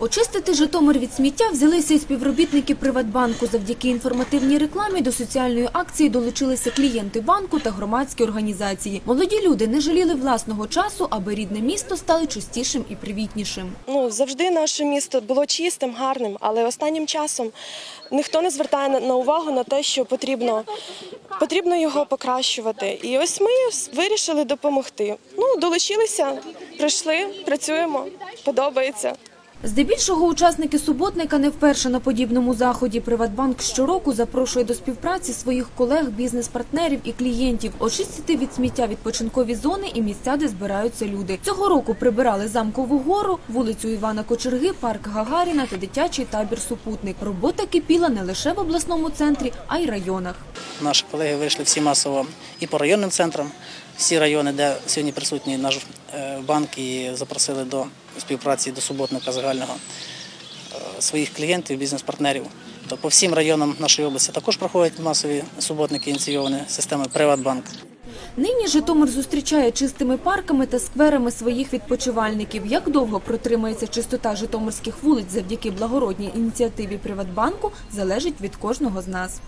Очистити Житомир від сміття взялися і співробітники Приватбанку. Завдяки інформативній рекламі до соціальної акції долучилися клієнти банку та громадські організації. Молоді люди не жаліли власного часу, аби рідне місто стало чистішим і привітнішим. Ну завжди наше місто було чистим, гарним, але останнім часом ніхто не звертає на- увагу на те, що потрібно, потрібно його покращувати. І ось ми вирішили допомогти. Ну, долучилися, прийшли, працюємо, подобається. Здебільшого учасники суботника не вперше на подібному заході. Приватбанк щороку запрошує до співпраці своїх колег, бізнес-партнерів і клієнтів очистити від сміття відпочинкові зони і місця, де збираються люди. Цього року прибирали замкову гору, вулицю Івана Кочерги, парк Гагаріна та дитячий табір Супутник. Робота кипіла не лише в обласному центрі, а й районах. Наші колеги вийшли всі масово і по районним центрам, всі райони, де сьогодні присутній наш е, банк, і запросили до співпраці до суботника загального е, своїх клієнтів, бізнес-партнерів. То по всім районам нашої області також проходять масові суботники, ініційовані системою Приватбанк. Нині Житомир зустрічає чистими парками та скверами своїх відпочивальників. Як довго протримається чистота житомирських вулиць завдяки благородній ініціативі Приватбанку, залежить від кожного з нас.